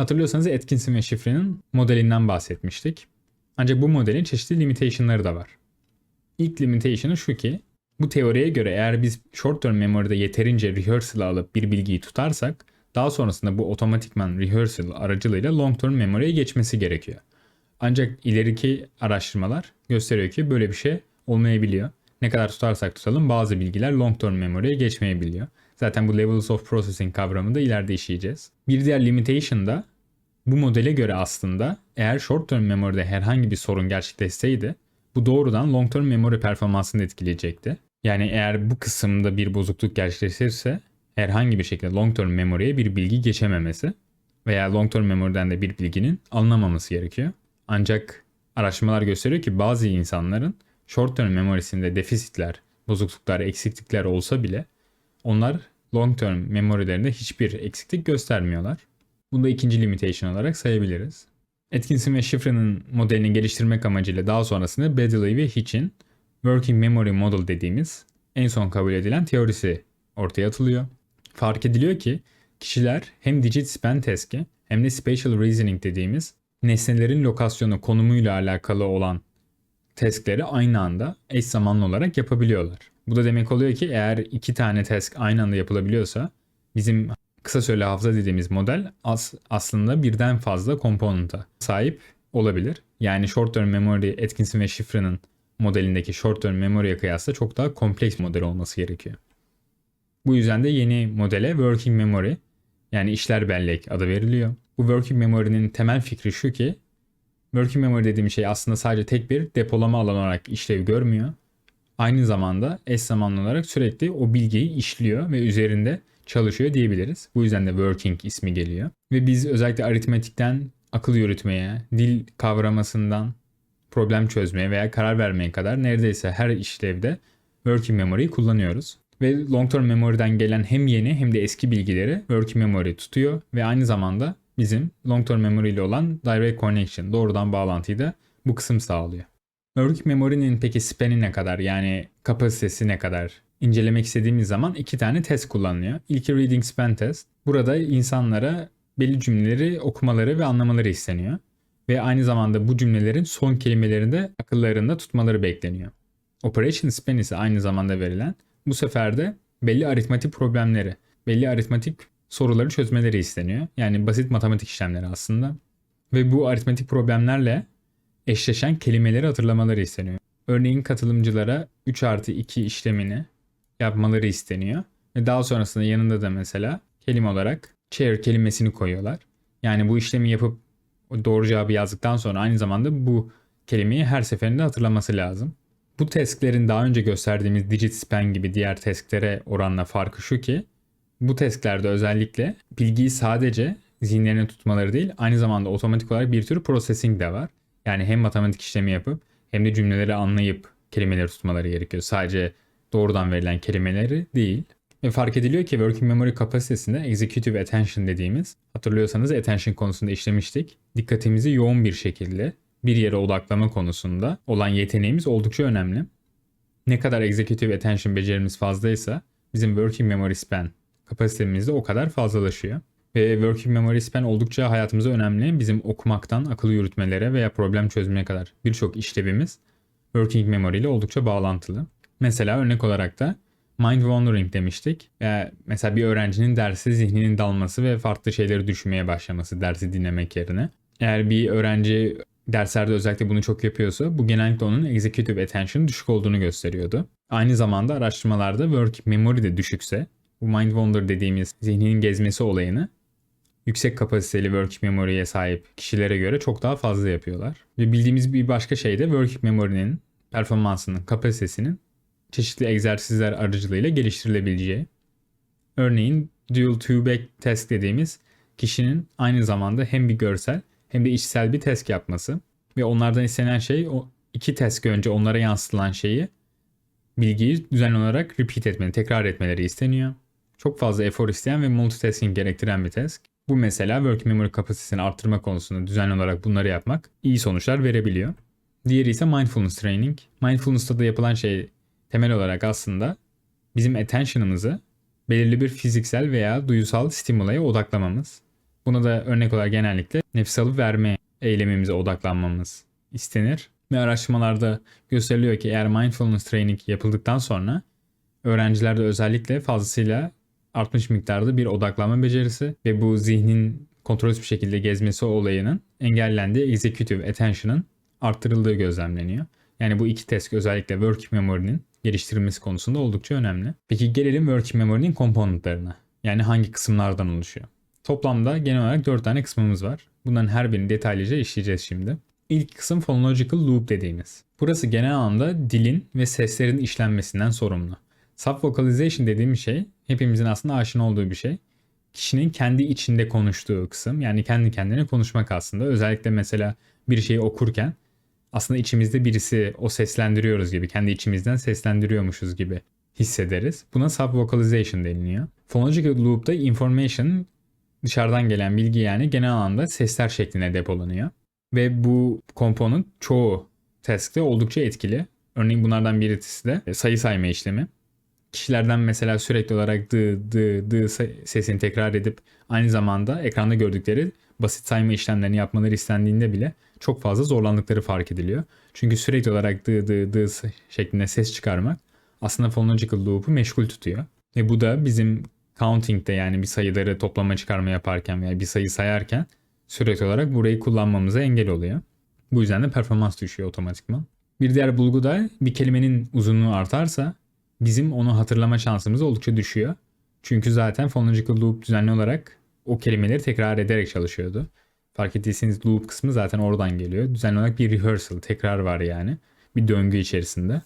Hatırlıyorsanız Atkinson ve Schifrin'in modelinden bahsetmiştik. Ancak bu modelin çeşitli limitation'ları da var. İlk limitation'ı şu ki bu teoriye göre eğer biz short term memory'de yeterince rehearsal alıp bir bilgiyi tutarsak daha sonrasında bu otomatikman rehearsal aracılığıyla long term memory'ye geçmesi gerekiyor. Ancak ileriki araştırmalar gösteriyor ki böyle bir şey olmayabiliyor. Ne kadar tutarsak tutalım bazı bilgiler long term memory'ye geçmeyebiliyor. Zaten bu levels of processing kavramını da ileride işleyeceğiz. Bir diğer limitation da bu modele göre aslında eğer short term memory'de herhangi bir sorun gerçekleşseydi bu doğrudan long term memory performansını etkileyecekti. Yani eğer bu kısımda bir bozukluk gerçekleşirse herhangi bir şekilde long term memory'ye bir bilgi geçememesi veya long term memory'den de bir bilginin alınamaması gerekiyor. Ancak araştırmalar gösteriyor ki bazı insanların short term memorisinde defisitler, bozukluklar, eksiklikler olsa bile onlar long term memorilerinde hiçbir eksiklik göstermiyorlar. Bunu da ikinci limitation olarak sayabiliriz. Atkinson ve Schifrin'in modelini geliştirmek amacıyla daha sonrasında Bedley ve Hitch'in Working Memory Model dediğimiz en son kabul edilen teorisi ortaya atılıyor. Fark ediliyor ki kişiler hem digit span task'i hem de spatial reasoning dediğimiz nesnelerin lokasyonu konumuyla alakalı olan task'leri aynı anda eş zamanlı olarak yapabiliyorlar. Bu da demek oluyor ki eğer iki tane task aynı anda yapılabiliyorsa bizim kısa süreli hafıza dediğimiz model as- aslında birden fazla komponenta sahip olabilir. Yani short term memory Atkinson ve Schifrin'in modelindeki short term memory'e kıyasla çok daha kompleks model olması gerekiyor. Bu yüzden de yeni modele working memory yani işler bellek adı veriliyor. Bu working memory'nin temel fikri şu ki working memory dediğim şey aslında sadece tek bir depolama alanı olarak işlev görmüyor. Aynı zamanda eş zamanlı olarak sürekli o bilgiyi işliyor ve üzerinde çalışıyor diyebiliriz. Bu yüzden de working ismi geliyor. Ve biz özellikle aritmetikten akıl yürütmeye, dil kavramasından problem çözmeye veya karar vermeye kadar neredeyse her işlevde working memory'yi kullanıyoruz. Ve long term memory'den gelen hem yeni hem de eski bilgileri working memory tutuyor ve aynı zamanda bizim long term memory ile olan direct connection, doğrudan bağlantıyı da bu kısım sağlıyor. Working memory'nin peki span'i ne kadar yani kapasitesi ne kadar incelemek istediğimiz zaman iki tane test kullanılıyor. İlki reading span test. Burada insanlara belli cümleleri okumaları ve anlamaları isteniyor. Ve aynı zamanda bu cümlelerin son kelimelerini de akıllarında tutmaları bekleniyor. Operation span ise aynı zamanda verilen bu sefer de belli aritmatik problemleri, belli aritmatik soruları çözmeleri isteniyor. Yani basit matematik işlemleri aslında. Ve bu aritmatik problemlerle eşleşen kelimeleri hatırlamaları isteniyor. Örneğin katılımcılara 3 artı 2 işlemini yapmaları isteniyor. Ve daha sonrasında yanında da mesela kelime olarak chair kelimesini koyuyorlar. Yani bu işlemi yapıp doğru cevabı yazdıktan sonra aynı zamanda bu kelimeyi her seferinde hatırlaması lazım. Bu testlerin daha önce gösterdiğimiz digit span gibi diğer testlere oranla farkı şu ki bu testlerde özellikle bilgiyi sadece zihinlerine tutmaları değil aynı zamanda otomatik olarak bir tür processing de var. Yani hem matematik işlemi yapıp hem de cümleleri anlayıp kelimeleri tutmaları gerekiyor. Sadece doğrudan verilen kelimeleri değil. Ve fark ediliyor ki working memory kapasitesinde executive attention dediğimiz hatırlıyorsanız attention konusunda işlemiştik. Dikkatimizi yoğun bir şekilde bir yere odaklama konusunda olan yeteneğimiz oldukça önemli. Ne kadar executive attention becerimiz fazlaysa bizim working memory span kapasitemiz de o kadar fazlalaşıyor. Ve working memory span oldukça hayatımıza önemli. Bizim okumaktan akıl yürütmelere veya problem çözmeye kadar birçok işlevimiz working memory ile oldukça bağlantılı. Mesela örnek olarak da mind wandering demiştik. Veya mesela bir öğrencinin dersi zihninin dalması ve farklı şeyleri düşünmeye başlaması dersi dinlemek yerine. Eğer bir öğrenci derslerde özellikle bunu çok yapıyorsa bu genellikle onun executive attention düşük olduğunu gösteriyordu. Aynı zamanda araştırmalarda working memory de düşükse bu mind wander dediğimiz zihninin gezmesi olayını yüksek kapasiteli working memory'ye sahip kişilere göre çok daha fazla yapıyorlar. Ve bildiğimiz bir başka şey de working memory'nin performansının, kapasitesinin çeşitli egzersizler aracılığıyla geliştirilebileceği. Örneğin dual two-back test dediğimiz kişinin aynı zamanda hem bir görsel hem de işsel bir test yapması ve onlardan istenen şey o iki test önce onlara yansıtılan şeyi bilgiyi düzenli olarak repeat etmeni, tekrar etmeleri isteniyor. Çok fazla efor isteyen ve multitasking gerektiren bir test. Bu mesela working memory kapasitesini arttırma konusunda düzenli olarak bunları yapmak iyi sonuçlar verebiliyor. Diğeri ise mindfulness training. Mindfulness'ta da yapılan şey temel olarak aslında bizim attention'ımızı belirli bir fiziksel veya duyusal stimulaya odaklamamız. Buna da örnek olarak genellikle nefes alıp verme eylemimize odaklanmamız istenir. Ve araştırmalarda gösteriliyor ki eğer mindfulness training yapıldıktan sonra öğrencilerde özellikle fazlasıyla artmış miktarda bir odaklanma becerisi ve bu zihnin kontrolsüz bir şekilde gezmesi olayının engellendiği executive attention'ın arttırıldığı gözlemleniyor. Yani bu iki test özellikle working memory'nin geliştirilmesi konusunda oldukça önemli. Peki gelelim working memory'nin komponentlerine. Yani hangi kısımlardan oluşuyor? Toplamda genel olarak 4 tane kısmımız var. Bunların her birini detaylıca işleyeceğiz şimdi. İlk kısım phonological loop dediğimiz. Burası genel anlamda dilin ve seslerin işlenmesinden sorumlu. Subvocalization dediğimiz şey hepimizin aslında aşina olduğu bir şey. Kişinin kendi içinde konuştuğu kısım yani kendi kendine konuşmak aslında. Özellikle mesela bir şeyi okurken aslında içimizde birisi o seslendiriyoruz gibi, kendi içimizden seslendiriyormuşuz gibi hissederiz. Buna subvocalization deniliyor. Phonological loop'ta information dışarıdan gelen bilgi yani genel anlamda sesler şeklinde depolanıyor. Ve bu komponent çoğu task'te oldukça etkili. Örneğin bunlardan birisi de sayı sayma işlemi. Kişilerden mesela sürekli olarak dı dı dı sesini tekrar edip aynı zamanda ekranda gördükleri basit sayma işlemlerini yapmaları istendiğinde bile çok fazla zorlandıkları fark ediliyor. Çünkü sürekli olarak dı dı dı şeklinde ses çıkarmak aslında phonological loop'u meşgul tutuyor. Ve bu da bizim counting'de yani bir sayıları toplama çıkarma yaparken veya bir sayı sayarken sürekli olarak burayı kullanmamıza engel oluyor. Bu yüzden de performans düşüyor otomatikman. Bir diğer bulgu da bir kelimenin uzunluğu artarsa bizim onu hatırlama şansımız oldukça düşüyor. Çünkü zaten phonological loop düzenli olarak o kelimeleri tekrar ederek çalışıyordu. Fark ettiyseniz loop kısmı zaten oradan geliyor. Düzenli olarak bir rehearsal, tekrar var yani. Bir döngü içerisinde.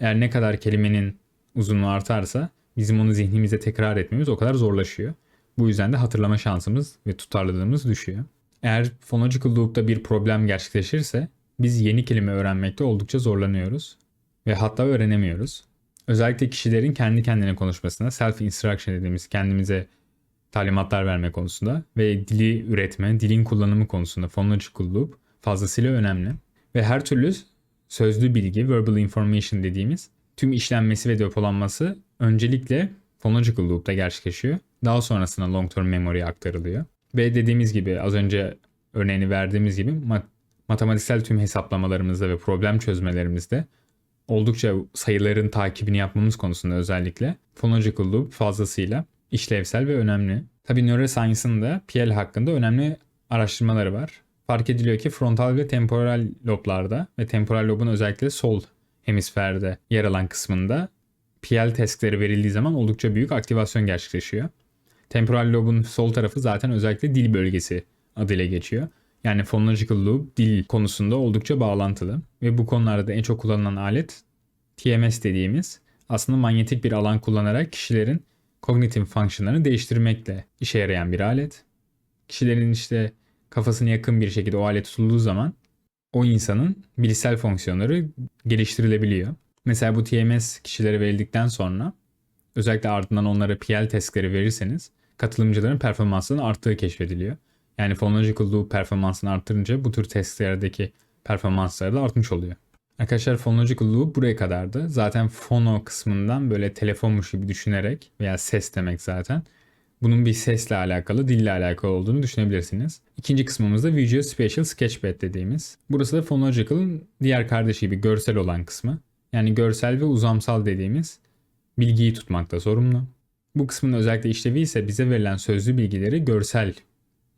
Eğer ne kadar kelimenin uzunluğu artarsa bizim onu zihnimize tekrar etmemiz o kadar zorlaşıyor. Bu yüzden de hatırlama şansımız ve tutarlılığımız düşüyor. Eğer phonological loop'ta bir problem gerçekleşirse biz yeni kelime öğrenmekte oldukça zorlanıyoruz ve hatta öğrenemiyoruz. Özellikle kişilerin kendi kendine konuşmasına self instruction dediğimiz kendimize talimatlar verme konusunda ve dili üretme, dilin kullanımı konusunda phonological loop fazlasıyla önemli. Ve her türlü sözlü bilgi, verbal information dediğimiz tüm işlenmesi ve depolanması öncelikle phonological loop'ta gerçekleşiyor. Daha sonrasında long term memory'e aktarılıyor. Ve dediğimiz gibi az önce örneğini verdiğimiz gibi mat- matematiksel tüm hesaplamalarımızda ve problem çözmelerimizde oldukça sayıların takibini yapmamız konusunda özellikle phonological loop fazlasıyla işlevsel ve önemli. Tabii neuroscience'ın da PL hakkında önemli araştırmaları var. Fark ediliyor ki frontal ve temporal loblarda ve temporal lobun özellikle sol hemisferde yer alan kısmında PL testleri verildiği zaman oldukça büyük aktivasyon gerçekleşiyor. Temporal lobun sol tarafı zaten özellikle dil bölgesi adıyla geçiyor. Yani phonological loop dil konusunda oldukça bağlantılı ve bu konularda en çok kullanılan alet TMS dediğimiz aslında manyetik bir alan kullanarak kişilerin kognitif fonksiyonlarını değiştirmekle işe yarayan bir alet. Kişilerin işte kafasına yakın bir şekilde o alet tutulduğu zaman o insanın bilişsel fonksiyonları geliştirilebiliyor. Mesela bu TMS kişilere verildikten sonra özellikle ardından onlara PL testleri verirseniz katılımcıların performansının arttığı keşfediliyor. Yani phonological loop performansını arttırınca bu tür testlerdeki performansları da artmış oluyor. Arkadaşlar phonological loop buraya kadardı. Zaten phono kısmından böyle telefonmuş gibi düşünerek veya ses demek zaten. Bunun bir sesle alakalı, dille alakalı olduğunu düşünebilirsiniz. İkinci kısmımızda Visual Spatial Sketchpad dediğimiz. Burası da phonological'ın diğer kardeşi gibi görsel olan kısmı. Yani görsel ve uzamsal dediğimiz bilgiyi tutmakta sorumlu. Bu kısmın özellikle işlevi ise bize verilen sözlü bilgileri görsel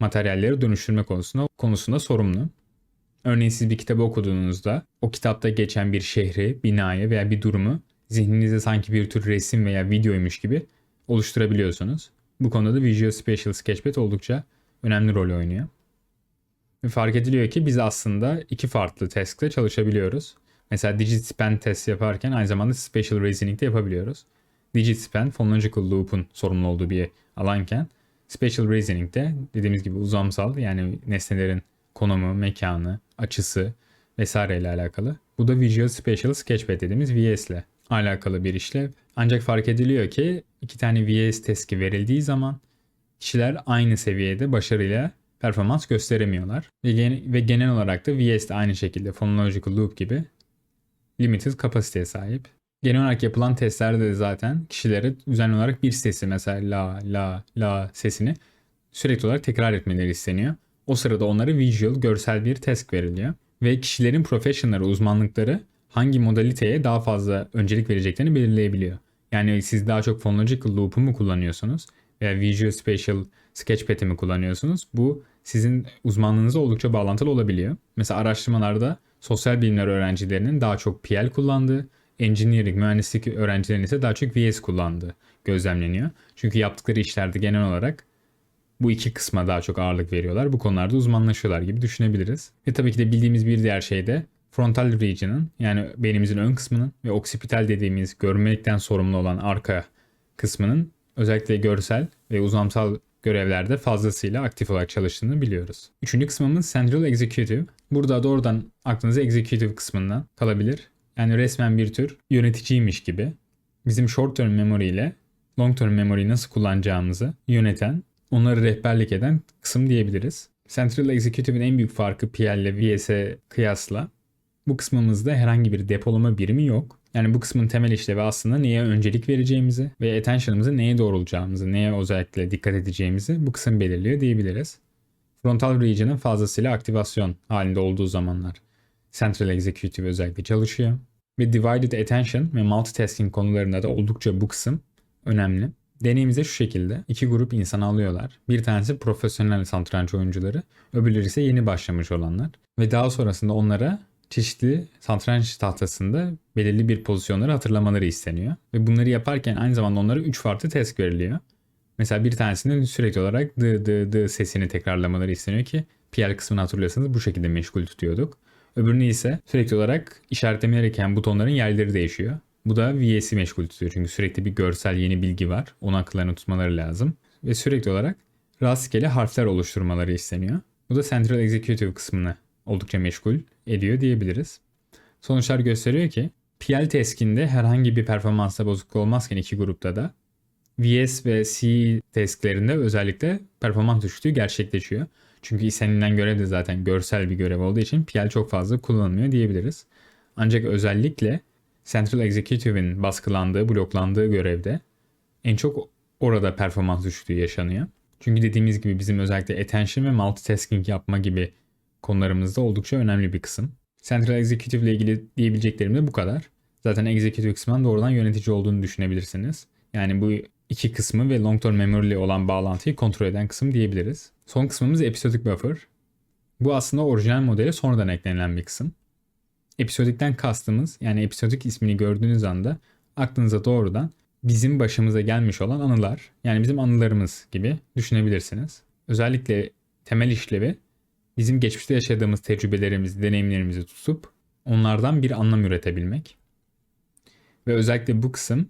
materyallere dönüştürme konusunda, konusunda sorumlu. Örneğin siz bir kitabı okuduğunuzda o kitapta geçen bir şehri, binayı veya bir durumu zihninizde sanki bir tür resim veya videoymuş gibi oluşturabiliyorsunuz. Bu konuda da Visual Spatial Sketchpad oldukça önemli rol oynuyor. Ve fark ediliyor ki biz aslında iki farklı task'te çalışabiliyoruz. Mesela Digit Span test yaparken aynı zamanda Spatial Reasoning de yapabiliyoruz. Digit Span, Phonological Loop'un sorumlu olduğu bir alanken Spatial Reasoning de dediğimiz gibi uzamsal yani nesnelerin konumu, mekanı, açısı vesaire ile alakalı. Bu da Visual Spatial Sketchpad dediğimiz VS ile alakalı bir işlev. Ancak fark ediliyor ki iki tane VS testi verildiği zaman kişiler aynı seviyede başarıyla performans gösteremiyorlar. Ve, gen- ve genel olarak da VS de aynı şekilde phonological loop gibi limited kapasiteye sahip. Genel olarak yapılan testlerde de zaten kişilere düzenli olarak bir sesi mesela la la la sesini sürekli olarak tekrar etmeleri isteniyor. O sırada onlara visual, görsel bir task veriliyor. Ve kişilerin professionları, uzmanlıkları hangi modaliteye daha fazla öncelik vereceklerini belirleyebiliyor. Yani siz daha çok phonological loop'u mu kullanıyorsunuz veya Visual Spatial Sketchpad'i mi kullanıyorsunuz? Bu sizin uzmanlığınıza oldukça bağlantılı olabiliyor. Mesela araştırmalarda sosyal bilimler öğrencilerinin daha çok PL kullandığı, engineering, mühendislik öğrencilerinin ise daha çok VS kullandığı gözlemleniyor. Çünkü yaptıkları işlerde genel olarak bu iki kısma daha çok ağırlık veriyorlar. Bu konularda uzmanlaşıyorlar gibi düşünebiliriz. Ve tabii ki de bildiğimiz bir diğer şey de frontal region'ın yani beynimizin ön kısmının ve oksipital dediğimiz görmekten sorumlu olan arka kısmının özellikle görsel ve uzamsal görevlerde fazlasıyla aktif olarak çalıştığını biliyoruz. Üçüncü kısmımız Central Executive. Burada doğrudan aklınıza Executive kısmından kalabilir. Yani resmen bir tür yöneticiymiş gibi bizim short term memory ile long term memory'yi nasıl kullanacağımızı yöneten, onları rehberlik eden kısım diyebiliriz. Central Executive'in en büyük farkı PL ile VS'e kıyasla bu kısmımızda herhangi bir depolama birimi yok. Yani bu kısmın temel işlevi aslında neye öncelik vereceğimizi ve attention'ımızı neye doğrulacağımızı, neye özellikle dikkat edeceğimizi bu kısım belirliyor diyebiliriz. Frontal region'ın fazlasıyla aktivasyon halinde olduğu zamanlar Central Executive özellikle çalışıyor. Ve Divided Attention ve Multitasking konularında da oldukça bu kısım önemli. Deneyimizde şu şekilde iki grup insan alıyorlar. Bir tanesi profesyonel satranç oyuncuları, öbürleri ise yeni başlamış olanlar. Ve daha sonrasında onlara çeşitli satranç tahtasında belirli bir pozisyonları hatırlamaları isteniyor. Ve bunları yaparken aynı zamanda onlara 3 farklı test veriliyor. Mesela bir tanesinde sürekli olarak dı dı dı sesini tekrarlamaları isteniyor ki PL kısmını hatırlıyorsanız bu şekilde meşgul tutuyorduk. Öbürünü ise sürekli olarak işaretlemeleri gereken butonların yerleri değişiyor. Bu da VS'i meşgul tutuyor çünkü sürekli bir görsel yeni bilgi var. Onu akıllarına tutmaları lazım. Ve sürekli olarak rastgele harfler oluşturmaları isteniyor. Bu da Central Executive kısmını oldukça meşgul ediyor diyebiliriz. Sonuçlar gösteriyor ki PL teskinde herhangi bir performansta bozukluk olmazken iki grupta da VS ve C tesklerinde özellikle performans düşüklüğü gerçekleşiyor. Çünkü istenilen görev de zaten görsel bir görev olduğu için PL çok fazla kullanılmıyor diyebiliriz. Ancak özellikle Central Executive'in baskılandığı, bloklandığı görevde en çok orada performans düşüklüğü yaşanıyor. Çünkü dediğimiz gibi bizim özellikle attention ve multitasking yapma gibi konularımızda oldukça önemli bir kısım. Central Executive ile ilgili diyebileceklerim de bu kadar. Zaten Executive kısmından doğrudan yönetici olduğunu düşünebilirsiniz. Yani bu iki kısmı ve long term memory ile olan bağlantıyı kontrol eden kısım diyebiliriz. Son kısmımız episodic buffer. Bu aslında orijinal modele sonradan eklenilen bir kısım. Episodikten kastımız yani episodik ismini gördüğünüz anda aklınıza doğrudan bizim başımıza gelmiş olan anılar yani bizim anılarımız gibi düşünebilirsiniz. Özellikle temel işlevi bizim geçmişte yaşadığımız tecrübelerimizi, deneyimlerimizi tutup onlardan bir anlam üretebilmek. Ve özellikle bu kısım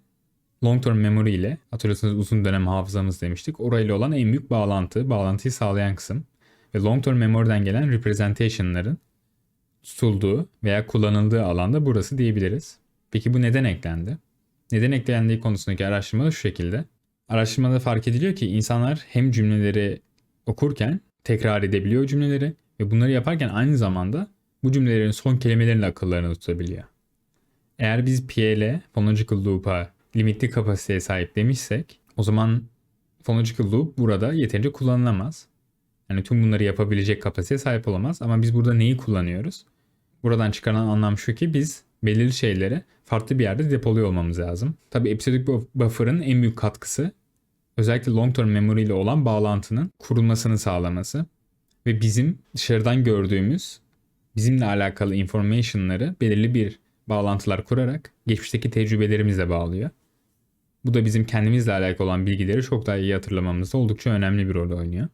long term memory ile hatırlıyorsunuz uzun dönem hafızamız demiştik. Orayla olan en büyük bağlantı, bağlantıyı sağlayan kısım. Ve long term memory'den gelen representation'ların tutulduğu veya kullanıldığı alanda burası diyebiliriz. Peki bu neden eklendi? Neden eklendiği konusundaki araştırma da şu şekilde. Araştırmada fark ediliyor ki insanlar hem cümleleri okurken tekrar edebiliyor cümleleri ve bunları yaparken aynı zamanda bu cümlelerin son kelimelerini akıllarına tutabiliyor. Eğer biz PL, phonological loop'a limitli kapasiteye sahip demişsek o zaman phonological loop burada yeterince kullanılamaz. Yani tüm bunları yapabilecek kapasiteye sahip olamaz ama biz burada neyi kullanıyoruz? Buradan çıkarılan anlam şu ki biz belirli şeyleri farklı bir yerde depoluyor olmamız lazım. Tabi episodic buffer'ın en büyük katkısı özellikle long term memory ile olan bağlantının kurulmasını sağlaması ve bizim dışarıdan gördüğümüz bizimle alakalı information'ları belirli bir bağlantılar kurarak geçmişteki tecrübelerimizle bağlıyor. Bu da bizim kendimizle alakalı olan bilgileri çok daha iyi hatırlamamızda oldukça önemli bir rol oynuyor.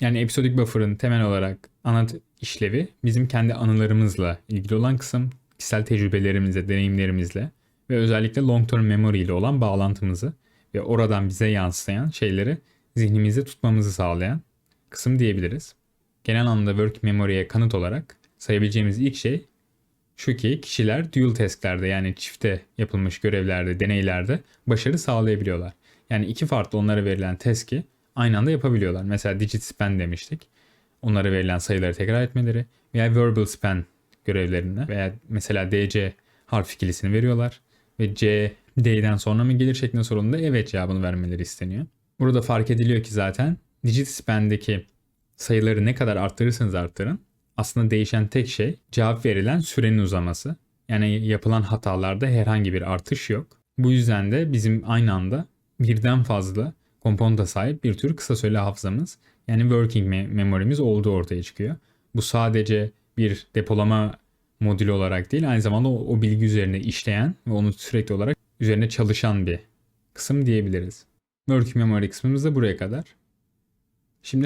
Yani episodic buffer'ın temel olarak ana işlevi bizim kendi anılarımızla ilgili olan kısım, kişisel tecrübelerimizle, deneyimlerimizle ve özellikle long term memory ile olan bağlantımızı ve oradan bize yansıyan şeyleri zihnimizde tutmamızı sağlayan kısım diyebiliriz. Genel anlamda work memory'e kanıt olarak sayabileceğimiz ilk şey şu ki kişiler dual tasklerde yani çifte yapılmış görevlerde, deneylerde başarı sağlayabiliyorlar. Yani iki farklı onlara verilen task'i aynı anda yapabiliyorlar. Mesela digit span demiştik. Onlara verilen sayıları tekrar etmeleri veya verbal span görevlerinde veya mesela DC harf ikilisini veriyorlar ve C D'den sonra mı gelir şeklinde sorulunda evet cevabını vermeleri isteniyor. Burada fark ediliyor ki zaten DigitalSpan'deki sayıları ne kadar arttırırsanız arttırın aslında değişen tek şey cevap verilen sürenin uzaması. Yani yapılan hatalarda herhangi bir artış yok. Bu yüzden de bizim aynı anda birden fazla komponenta sahip bir tür kısa süreli hafızamız yani working me- olduğu ortaya çıkıyor. Bu sadece bir depolama modülü olarak değil aynı zamanda o, o bilgi üzerine işleyen ve onu sürekli olarak üzerine çalışan bir kısım diyebiliriz. Working memory kısmımız da buraya kadar. Şimdi